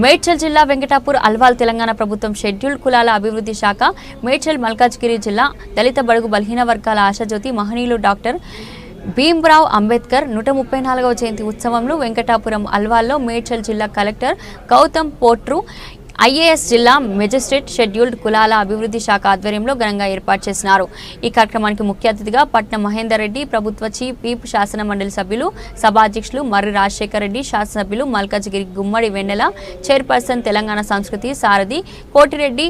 మేడ్చల్ జిల్లా వెంకటాపూర్ అల్వాల్ తెలంగాణ ప్రభుత్వం షెడ్యూల్ కులాల అభివృద్ధి శాఖ మేడ్చల్ మల్కాజ్గిరి జిల్లా దళిత బడుగు బలహీన వర్గాల ఆశాజ్యోతి మహనీయులు డాక్టర్ భీమ్రావ్ అంబేద్కర్ నూట ముప్పై నాలుగవ జయంతి ఉత్సవంలో వెంకటాపురం అల్వాల్లో మేడ్చల్ జిల్లా కలెక్టర్ గౌతమ్ పోట్రు ఐఏఎస్ జిల్లా మెజిస్ట్రేట్ షెడ్యూల్డ్ కులాల అభివృద్ధి శాఖ ఆధ్వర్యంలో ఘనంగా ఏర్పాటు చేసినారు. ఈ కార్యక్రమానికి ముఖ్య అతిథిగా పట్నం మహేందర్ రెడ్డి ప్రభుత్వ చీఫ్ వీప్ శాసన మండలి సభ్యులు సభాధ్యక్షులు మర్రి రాజశేఖర్ రెడ్డి శాసనసభ్యులు Malkajgiri Gummadi Vennela chairperson Telangana Samskruthi Sarathi Kotireddy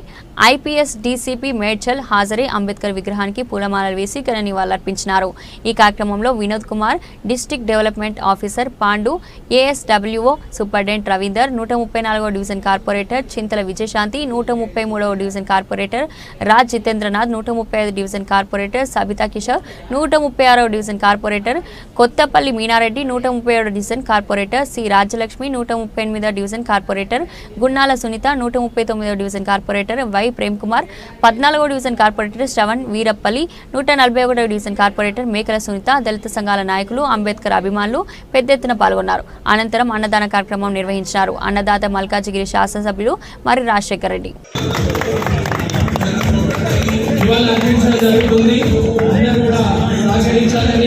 IPS DCP Medchal హాజరై అంబేద్కర్ విగ్రహానికి పూలమాలలు వేసి ఘన నివాళులర్పించినారు. ఈ కార్యక్రమంలో Vinod Kumar district development officer Pandu ASWO superintendent Ravinder నూట ముప్పై నాలుగో డివిజన్ కార్పొరేటర్ చింతల విజయశాంతి నూట ముప్పై మూడవ డివిజన్ కార్పొరేటర్ రాజ్ జితేంద్రనాథ్ నూట ముప్పై ఐదు డివిజన్ కార్పొరేటర్ సబితా కిషోర్ నూట ముప్పై ఆరవ డివిజన్ కార్పొరేటర్ కొత్తపల్లి మీనారెడ్డి నూట ముప్పై ఏడవ డివిజన్ కార్పొరేటర్ సి రాజ్యలక్ష్మి నూట ముప్పై ఎనిమిదవ డివిజన్ కార్పొరేటర్ గున్నాల సునీత నూట ముప్పై తొమ్మిదవ division corporator Y Prem Kumar పద్నాలుగో డివిజన్ కార్పొరేటర్ శ్రవణ్ వీరప్పల్లి నూట నలభై ఒకటవ డివిజన్ కార్పొరేటర్ మేకల సునీత దళిత సంఘాల నాయకులు అంబేద్కర్ అభిమానులు పెద్ద ఎత్తున పాల్గొన్నారు. అనంతరం అన్నదాన కార్యక్రమం నిర్వహించినారు. అన్నదాత మల్కాజిగిరి శాసనసభ్యులు మరి రాజశేఖర్ రెడ్డి. ఇవాళ అందించడం జరుగుతుంది. అందరూ కూడా సహకరించాలని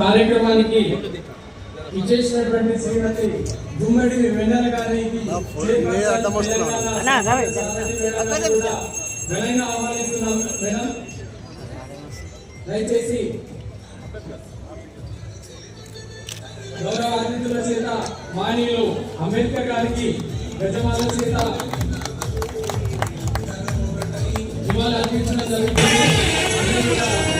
కార్యక్రమానికి ఇచ్చేసినటువంటి శ్రీమతి గుమ్మడి వెన్నెల గారికి దయచేసి గౌరవ అతిథుల చేత మానీయులు అంబేద్కర్ గారికి గజమాల చేత ఇవాళ అర్పించడం జరుగుతుంది.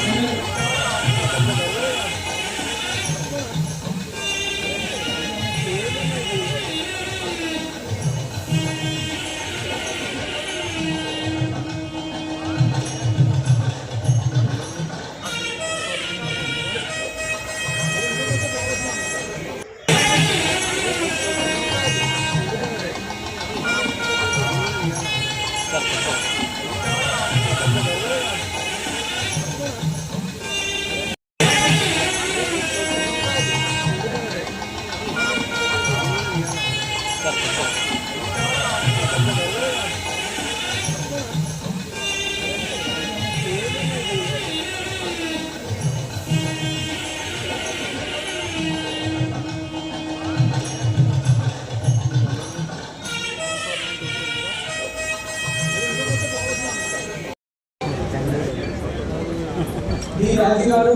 రాజు గారు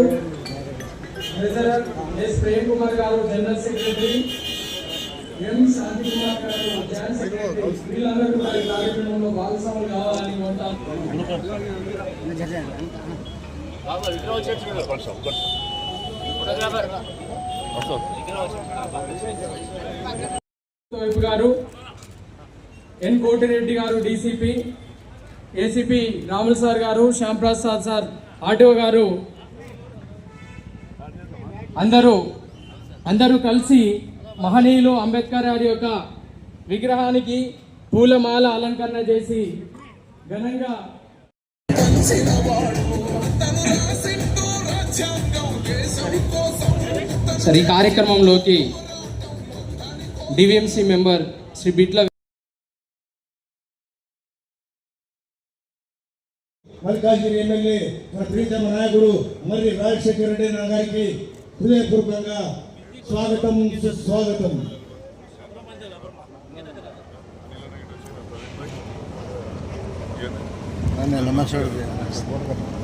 ట్రెజరర్ ఎస్. ప్రేమ్ కుమార్ గారు general secretary M. Shanthi Kumar గారు జాయింట్ సెక్రటరీ వీళ్ళందరూ కూడా ఈ కార్యక్రమంలో భాగస్వాములు కావాలని కోరుతాం గారు ఎన్. కోటిరెడ్డి గారు డీసీపీ ఏసీపీ రాములు సార్ గారు శ్యాంప్రసాద్ సార్ ఆటో గారు అందరూ అందరూ కలిసి మహనీయులు అంబేద్కర్ గారి యొక్క విగ్రహానికి పూలమాల అలంకరణ చేసి ఘనంగా సరే ఈ కార్యక్రమంలోకి డివిఎంసి మెంబర్ శ్రీ బిట్ల మల్కాజ్గిరి ఎమ్మెల్యే మన ప్రీతమ నాయకుడు మరి రాజశేఖర రెడ్డి గారికి హృదయపూర్వకంగా స్వాగతం సుస్వాగతం డిపార్ట్మెంట్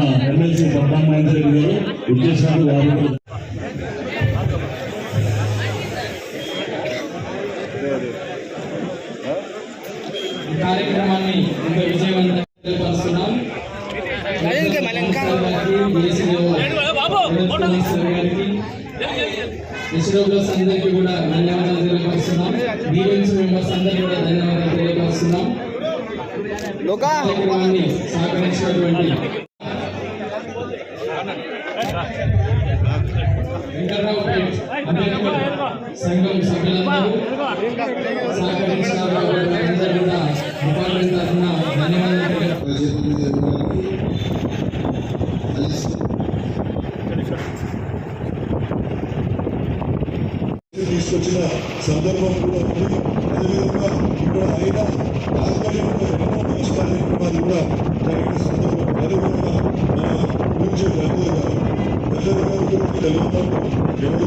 మన ఎమ్మెల్సీ పద్మా మహేందర్ రెడ్డి గారు ఉద్దేశాలు వారు కార్యక్రమాన్ని ఇస్రోగ్రస్ అందరికీ కూడా ధన్యవాదాలు తెలియపరుస్తున్నాం. డివెన్స్ మెంబర్స్ అందరికీ కూడా ధన్యవాదాలు తెలియపరుస్తున్నాం. కార్యక్రమాన్ని సహకరించినటువంటి వెంకట్రావు సంఘం సభ్యులందరూ సహకరించిన ధన్యవాదాలు jogo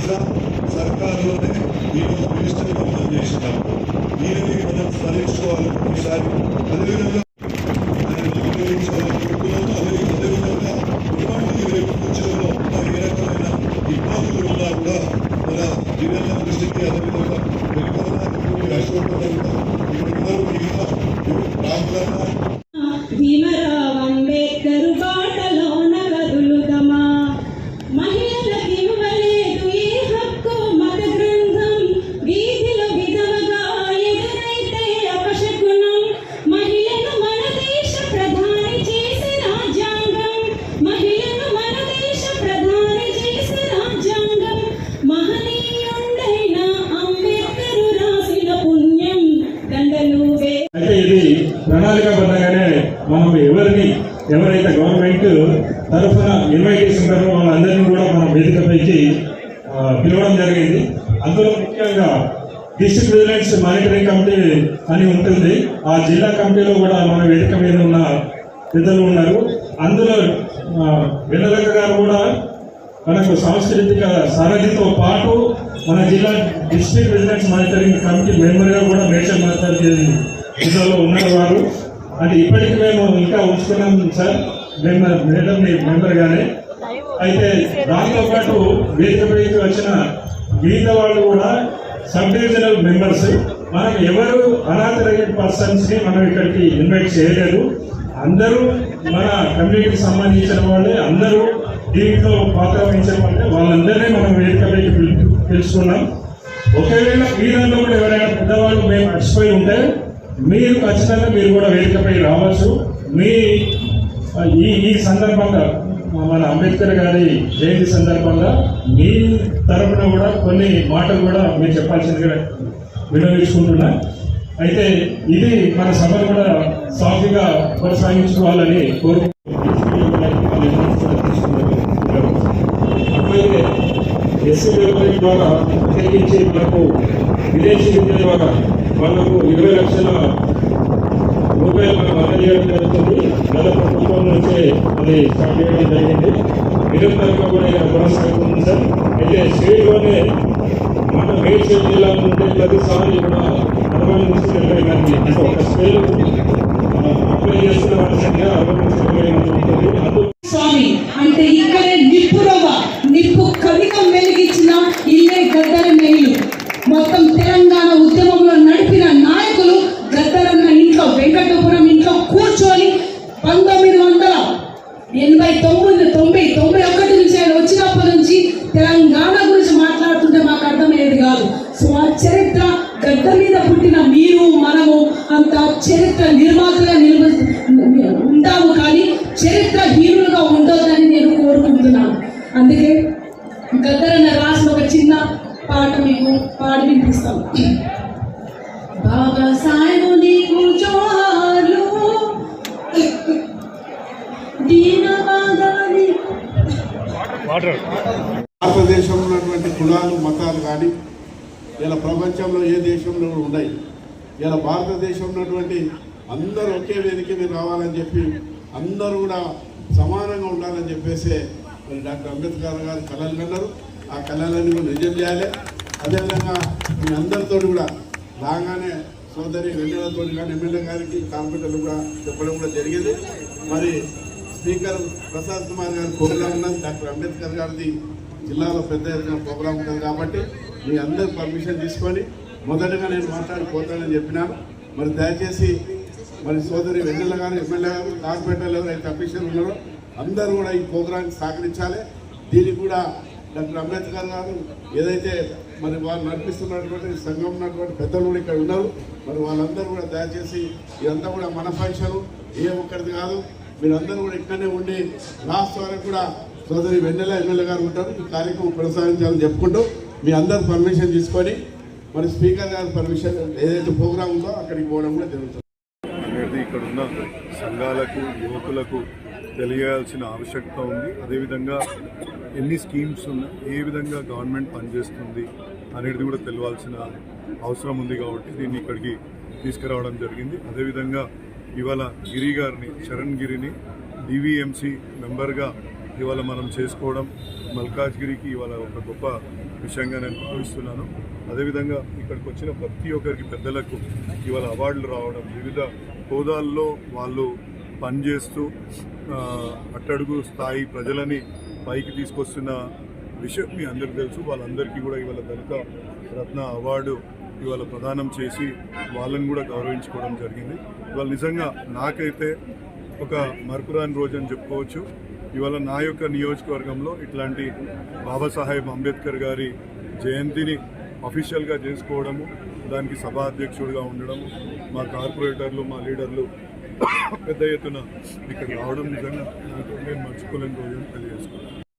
నాయకుడు సర్కారులోనే ఈరోజు మినిస్టర్ పంపిణీ చేసినాము దీనిని మనం స్మరించుకోవాలి. ఈసారి అదేవిధంగా తరఫున ఇన్వైట్ చేస్తుంటారో వాళ్ళందరినీ కూడా మన వేదికపైకి పిలవడం జరిగింది. అందులో ముఖ్యంగా డిస్ట్రిక్ట్ విజిలెన్స్ మానిటరింగ్ కమిటీ అని ఉంటుంది. ఆ జిల్లా కమిటీలో కూడా మన వేదిక మీద ఉన్న పెద్దలు ఉన్నారు. అందులో ఆ, గారు కూడా మనకు సాంస్కృతిక సారథితో పాటు మన జిల్లా డిస్ట్రిక్ట్ విజిలెన్స్ మానిటరింగ్ కమిటీ మెంబర్గా కూడా మేడ్చల్ మాస్టర్ జిల్లాలో ఉన్నారు వారు. అంటే ఇప్పటికి మేము ఇంకా ఉంచుకున్నాం సార్. మెంబర్ మేడంని మెంబర్గానే అయితే దాంతో పాటు వేదికపైకి వచ్చిన మిగతా వాళ్ళు కూడా సబ్ డివిజనల్ మెంబర్స్. మనం ఎవరు అనాథరైజ్డ్ పర్సన్స్ని మనం ఇక్కడికి ఇన్వైట్ చేయలేదు. అందరూ మన కమ్యూనిటీకి సంబంధించిన వాళ్ళే. అందరూ దీంట్లో పాత్ర వహించిన వాళ్ళే. వాళ్ళందరినీ మనం వేదికపైకి పిలుచుకున్నాం. ఒకవేళ మీరంలో కూడా ఎవరైనా పెద్దవాళ్ళు మేము మర్చిపోయి ఉంటే మీరు ఖచ్చితంగా మీరు కూడా వేదికపై రావచ్చు. మీ ఈ ఈ సందర్భంగా మన అంబేద్కర్ గారి జయంతి సందర్భంగా మీ తరపున కూడా కొన్ని మాటలు కూడా మీరు చెప్పాల్సిందిగా వినియోగించుకుంటున్నా అయితే ఇది మన సభను కూడా సాఫీగా కొనసాగించుకోవాలని కోరుకుంటున్నాను. ఎస్సీ డెవలప్మెంట్ ద్వారా ప్రత్యేకించి మనకు విదేశీ విద్య ద్వారా వాళ్ళకు ఇరవై లక్షల రూపాయలు మనం అందజేయడం జరుగుతుంది గత ప్రభుత్వం నుంచే అది స్టార్ట్ చేయడం జరిగింది నిరంతరంగా కూడా ఇలా కొనసాగుతుంది సార్ అయితే స్టేట్లోనే మన మేడ్చల్ జిల్లా నుండి ప్రతిసారి కూడా అరవై నుంచి డెబ్బై మంది ఒక అప్లై చేస్తున్న వాళ్ళ సంఖ్య అరవై నుంచి డెబ్బై మంది ఉంటుంది అందులో పాట మేము పాడి వినిపిస్తాం. బాబా సాహెబు నీకు జోహార్లు భారతదేశంలో ఉన్నటువంటి కులాలు మతాలు కానీ ఇలా ప్రపంచంలో ఏ దేశంలో కూడా ఉన్నాయి. ఇలా భారతదేశంలో ఉన్నటువంటి అందరూ ఒకే వేదిక మీద రావాలని చెప్పి అందరూ కూడా సమానంగా ఉండాలని చెప్పేసి మరి డాక్టర్ అంబేద్కర్ గారు కలల్ కన్నారు. ఆ కళలన్నీ కూడా నిజం చేయాలి. అదేవిధంగా మీ అందరితో కూడా రాగానే సోదరి వెన్నెలతో కానీ ఎమ్మెల్యే గారికి కార్పొరేటర్లు కూడా చెప్పడం కూడా జరిగింది. మరి స్పీకర్ ప్రసాద్ కుమార్ గారి ప్రోగ్రాం ఉన్నది డాక్టర్ అంబేద్కర్ గారిది జిల్లాలో పెద్ద ఎత్తున ప్రోగ్రాం ఉంటుంది కాబట్టి మీ అందరు పర్మిషన్ తీసుకొని మొదటగా నేను మాట్లాడిపోతానని చెప్పినాను. మరి దయచేసి మరి సోదరి వెన్నెల గారు ఎమ్మెల్యే గారు కార్పొరేటర్లు ఎవరైతే అఫీషియల్ ఉన్నారో అందరూ కూడా ఈ ప్రోగ్రాంకి సహకరించాలి. దీనికి కూడా డాక్టర్ అంబేద్కర్ గారు ఏదైతే మరి వాళ్ళు నడిపిస్తున్నటువంటి సంఘం ఉన్నటువంటి పెద్దలు కూడా ఇక్కడ ఉన్నారు. మరి వాళ్ళందరూ కూడా దయచేసి ఇదంతా కూడా మన ఫంక్షన్ ఏ ఒక్కరిది కాదు. మీరందరూ కూడా ఇక్కడనే ఉండి లాస్ట్ వరకు కూడా సోదరి వెన్నెల ఎమ్మెల్యే గారు ఉంటారు. ఈ కార్యక్రమం కొనసాగించాలని చెప్పుకుంటూ మీ అందరు పర్మిషన్ తీసుకొని మరి స్పీకర్ గారి పర్మిషన్ ఏదైతే ప్రోగ్రామ్ ఉందో అక్కడికి పోవడం కూడా జరుగుతుంది. అనేది ఇక్కడ ఉన్న సంఘాలకు యువకులకు తెలియాల్సిన ఆవశ్యకత ఉంది. అదేవిధంగా ఎన్ని స్కీమ్స్ ఉన్నాయి ఏ విధంగా గవర్నమెంట్ పనిచేస్తుంది అనేది కూడా తెలియాల్సిన అవసరం ఉంది కాబట్టి దీన్ని ఇక్కడికి తీసుకురావడం జరిగింది. అదేవిధంగా ఇవాళ గిరి గారిని చరణ్ గిరిని డివిఎంసి మెంబర్గా ఇవాళ మనం చేసుకోవడం మల్కాజ్గిరికి ఇవాళ ఒక గొప్ప విషయంగా నేను భావిస్తున్నాను. అదేవిధంగా ఇక్కడికి వచ్చిన ప్రతి ఒక్కరికి పెద్దలకు ఇవాళ అవార్డులు రావడం వివిధ హోదాల్లో వాళ్ళు పనిచేస్తూ అట్టడుగు స్థాయి ప్రజలని పైకి తీసుకొస్తున్న విషయం మీ అందరికీ తెలుసు. వాళ్ళందరికీ కూడా ఇవాళ దళిత రత్న అవార్డు ఇవాళ ప్రదానం చేసి వాళ్ళని కూడా గౌరవించుకోవడం జరిగింది. ఇవాళ నిజంగా నాకైతే ఒక మరపురాని రోజు అని చెప్పుకోవచ్చు. ఇవాళ నా యొక్క నియోజకవర్గంలో ఇట్లాంటి బాబాసాహెబ్ అంబేద్కర్ గారి జయంతిని అఫీషియల్గా చేసుకోవడము దానికి సభా అధ్యక్షుడిగా ఉండడము మా కార్పొరేటర్లు మా లీడర్లు పెద్ద ఎత్తున ఇక్కడ రావడం నిజంగా నేను మర్చిపోలేని రోజు అని తెలియజేసుకున్నాను